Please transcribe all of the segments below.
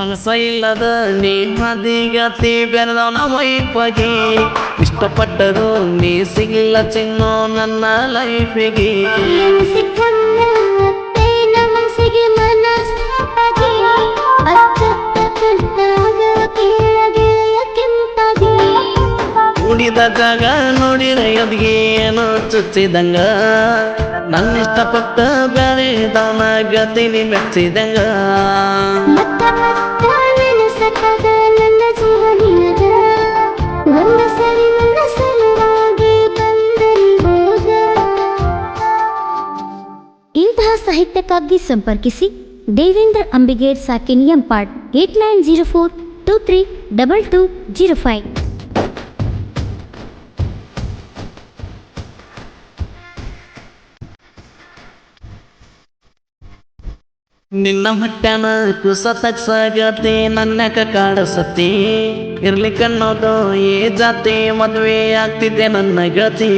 ಮನಸ ಇಲ್ಲದ ನೀ ಮದಿಗತಿ ಬೆರೆದವನ ವೈಫಗೆ ಇಷ್ಟಪಟ್ಟರು ನೀ ಸಿಗಿಲ್ಲ ಚಿನ್ನೋ ನನ್ನ ಲೈಫಿಗೆ. ಉಳಿದ ಜಾಗ ನೋಡಿದ ಎದ್ಗೆ ಏನೋ ಚುಚ್ಚಿದಂಗ. ನನ್ನ ಇಷ್ಟಪಟ್ಟ ಬೆಳೆದವನ ಗತಿನಿ ಮೆಚ್ಚಿದಂಗ ಇಂತಹ ಸಾಹಿತ್ಯಕ್ಕಾಗಿ ಸಂಪರ್ಕಿಸಿ ದೇವೇಂದ್ರ ಅಂಬಿಗೇರ್ ಸಾಕಿನಿಯಂ part eight nine zero four two three double two zero five. ನಿನ್ನ ಮಟ್ಟನ ಕುಸ ತಗ್ಸಾಗತಿ ನನ್ನಕ ಕಾಡಸತಿ ಇರ್ಲಿಕ್ಕನ್ನೋದು ಏ ಜಾತಿ ಮದುವೆ ಆಗ್ತಿದ್ದೆ ನನ್ನ ಗತಿ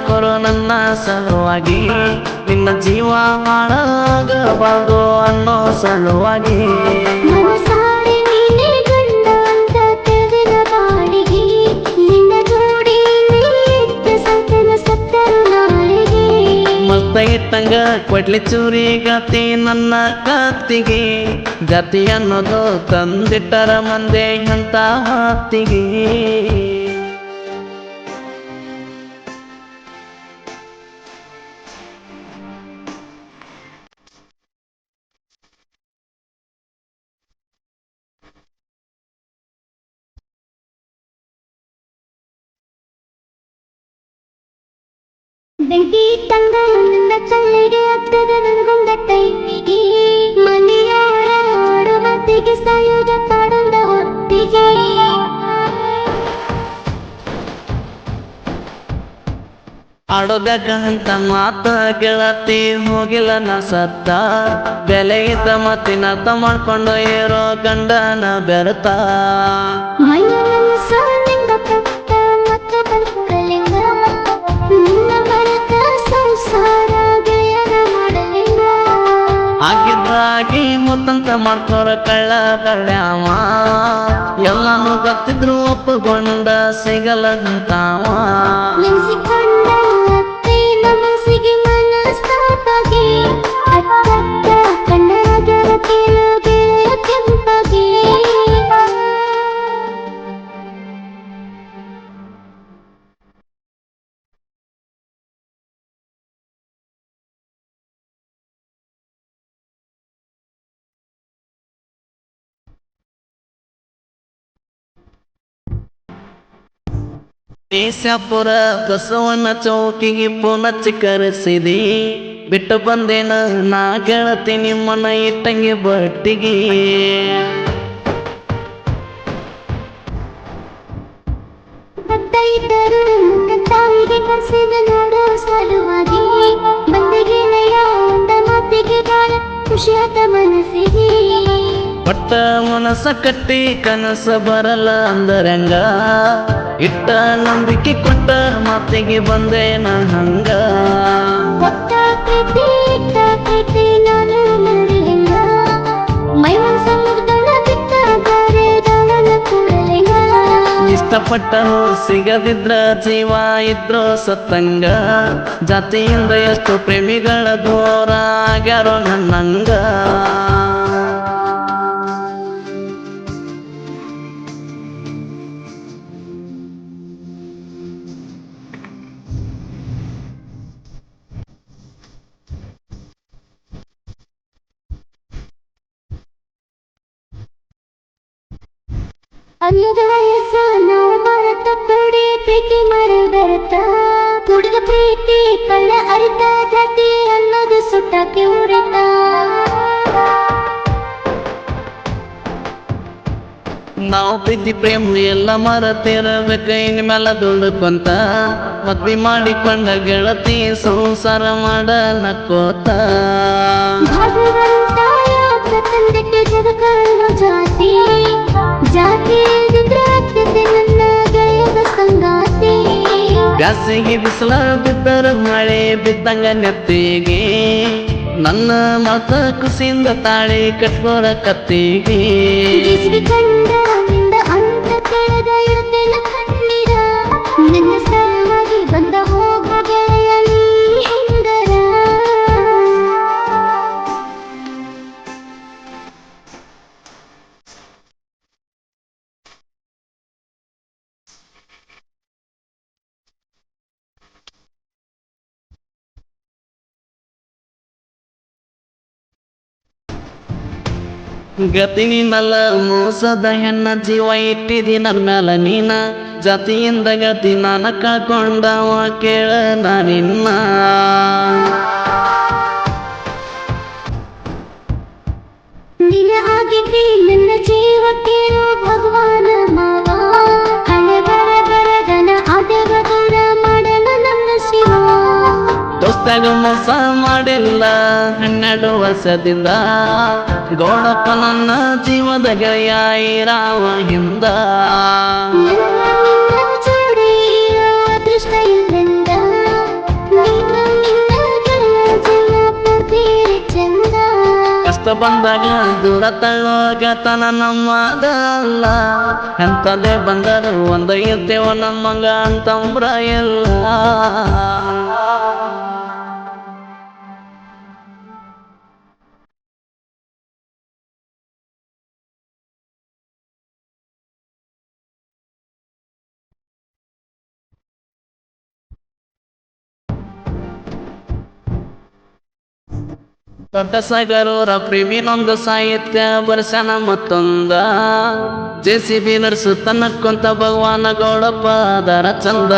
ಮಾಡ್ಕೊರೋ ನನ್ನ ಸಲುವಾಗಿ. ನಿನ್ನ ಜೀವ ಮಾಡಬಾರ್ದು ಅನ್ನೋ ಸಲುವಾಗಿ. ಮಸ್ತ ಇಟ್ಟಂಗ ಕೊಡ್ಲಿ ಚೂರಿ ಗತಿ ನನ್ನ ಕತ್ತಿಗೆ. ಗತಿ ಅನ್ನೋದು ತಂದಿಟ್ಟರ ಮಂದೆ ಅಂತ ಹೊತ್ತಿಗೆ. ಬೆಂಕಿ ನನ್ನ ಕಲ್ಲಿಗೆ ಹತ್ತದ ನನಗೊಂದ ಮನೆಯವರ ಆಡು ಮತ್ತಿಗೆ ಸಾಯೋದ ಹೊತ್ತಿಗೆ. ಆಡೋದಾಗ ಮಾತ ಗೆಳತಿ ಹೋಗಿಲ್ಲ ನ ಸತ್ತ. ಬೆಲೆ ಇದ್ದ ಮತ್ತಿನ ಮಾಡ್ಕೊಂಡು ಏರೋ ಗಂಡನ ಬೆರತ. ಆಗಿದ್ದಾಗಿ ಮುತ್ತಂತ ಮಾಡ್ಕೋರ ಕಳ್ಳ ಕಳ್ಯಾವ ಎಲ್ಲಾನು ಗೊತ್ತಿದ್ರು ಒಪ್ಪುಗೊಂಡ ಸಿಗಲಂತಾವ. ದೇಶಾಪುರ ಬಸವನ ಚೌಕಿಗೆ ಪುನಚ್ಚಿ ಕರೆಸಿದಿ. ಬಿಟ್ಟು ಬಂದೇನ ನಾ ಕೇಳತಿ ನಿಮ್ಮನ್ನ ಇಟ್ಟಂಗೆ ಬಟ್ಟಿಗೆ. ಮನಸ ಕಟ್ಟಿ ಕನಸ ಬರಲ್ಲ ಅಂದರಂಗ. ಇಟ್ಟ ನಂಬಿಕೆ ಕೊಟ್ಟ ಮಾತಿಗೆ ಬಂದೇನ ಹಂಗ. ಕೊಟ್ಟ ಪ್ರೀತಿ ಇಟ್ಟ ಪ್ರೀತಿ ನಾನು ಮರಲಿಲ್ಲ ಮೈವನ್ ಸಮುದ್ರನ ಬಿಟ್ಟ ಗಾರೆ ದವನ ಕೂಡಲಿಲ್ಲ ಇಷ್ಟಪಟ್ಟರು ಸಿಗದಿದ್ರ ಜೀವ ಇದ್ರು ಸತ್ತಂಗ. ಜಾತಿಯಿಂದ ಎಷ್ಟು ಪ್ರೇಮಿಗಳ ದೂರ ಆಗ್ಯಾರೋ ನನ್ನಂಗ. ಅನ್ನದ ವಯಸ್ಸ ನಾವು ಮರೆತ ಪುಡಿ ಪ್ರೀತಿ ಮರ ಬೆರೆತ ಕುಡಿದ ಪ್ರೀತಿ ಕಳ್ಳ ಅರಿತ ಜಾತಿ ಅನ್ನೋದು ಸುಟ್ಟಕ್ಕೆ ಉರಿತ ನಾವು ಪ್ರೀತಿ ಪ್ರೇಮ ಎಲ್ಲ ಮರತಿರಬೇಕ ಇನ್ಮೇಲೆ ದುಡುಕೊಂತ. ಮದ್ವಿ ಮಾಡಿಕೊಂಡ ಗೆಳತಿ ಸಂಸಾರ ಮಾಡ ನಕ್ಕೋತ ಜಾತಿ ಬ್ಯಾಸಿಗೆ ಬಿಸಿಲ ಬಿದ್ದರ ಮಳೆ ಬಿದ್ದಂಗ ನೆತ್ತಿಗೆ. ನನ್ನ ಮಾತ ಕುಸಿಯಿಂದ ತಾಳಿ ಕಟ್ಕೊಳ ಕತ್ತಿಗೆ. ಗತಿ ನಿನ್ನಲ್ಲ ಮೋಸದ ಹೆಣ್ಣ ಜೀವ ಇಟ್ಟಿದಿ ಮ್ಯಾಲ ನೀನ. ಜಾತಿಯಿಂದ ಗತಿ ನಾನ ಕಳ್ಕೊಂಡವ ಕೇಳ ನಾನಿನ್ನ ಆಗಿದ್ದಿ ನನ್ನ ಜೀವ ಕೇಳೋ ಭಗವಾನ ಮಾವ. ಬರದನ ದೂರ ಮಾಡಲ ನನ್ನ ಶಿವ. ದೋಸ್ತಾಗ ಮೋಸ ಮಾಡಿಲ್ಲ ಹನ್ನೆರಡು ವರ್ಷದಿಂದ. ಗೋಡಪ್ಪನನ್ನ ಜೀವದ ಗೆಳೆಯ ಇರಾವ ಹಿಂದ. ಕಷ್ಟ ಬಂದಾಗ ದೂರ ತಳ್ಳೋಗತನ ನಮ್ಮದ ಅಲ್ಲ ಎಂತದೇ ಬಂದರು ಒಂದ ಇರ್ತೇವ ನಮ್ಮಂಗ ಅಂತಂಬ್ರ ಎಲ್ಲ. ದೊಡ್ಡ ಸಾಗರೋರ ಪ್ರೇಮಿನೊಂದು ಸಾಹಿತ್ಯ ಬರ್ಸನ ಮತ್ತೊಂದ. ಜೆ ಸಿ ಬಿ ನರ್ಸು ತನ್ನಕ್ಕೊಂತ ಭಗವಾನ ಗೌಡಪ್ಪ ದರ ಚಂದ.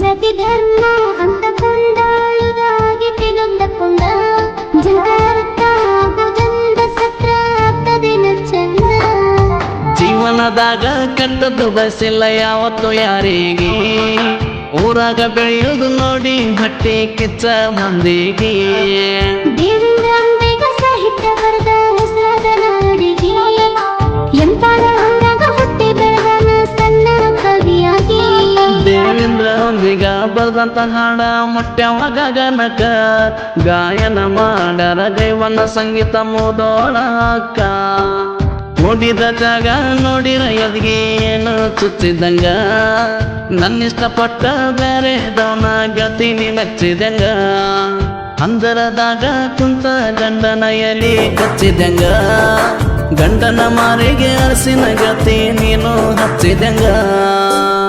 ಜತಿ ಧರ್ಮ ಅಂತ ಆಗುದಂದ ಸತ್ರ ಆಗ್ತದಿನ ಚಂದ ಜೀವನದಾಗ ಕಟ್ಟದ್ದು ಬಸಿಲ್ಲ ಯಾವತ್ತು ಯಾರಿಗೆ. ಊರಾಗ ಬೆಳೆಯೋದು ನೋಡಿ ಹೊಟ್ಟೆ ಕಿಚ್ಚ ಮಂದಿಗೆ. ಸಾಹಿತ್ಯ ಬರೆದ ಹೆಸರಾದ ನಾಡಿಗೆ. ಎಂಪಾದ ಅಂದಾಗ ಹುಟ್ಟಿ ಬೆಳೆದನ ಸಣ್ಣ ಕವಿಯಾಗಿ. ದೇವೇಂದ್ರ ಒಂದಿಗ ಬರೆದಂತ ಹಾಡ ಮೊಟ್ಟೆವಾಗ ಗನಕ ಗಾಯನ ಮಾಡರ ದೈವನ ಸಂಗೀತ ಮೋದೋಳ ಅಕ್ಕ ನೋಡಿದ ಜಾಗ ನೋಡಿರ ಎದ್ಗೆ ಏನು ಚುಚ್ಚಿದಂಗ ನನ್ನಿಷ್ಟಪಟ್ಟ ಬೇರೆ ದವನ ಗತಿನಿ ಮೆಚ್ಚಿದಂಗ ಅಂದರದಾಗ ಕುಂತ ಗಂಡನ ಎಲಿ ಕಚ್ಚಿದಂಗ ಗಂಡನ ಮಾರಿಗೆ ಅರಸಿನ ಗತಿ ನೀನು ಹಚ್ಚಿದಂಗ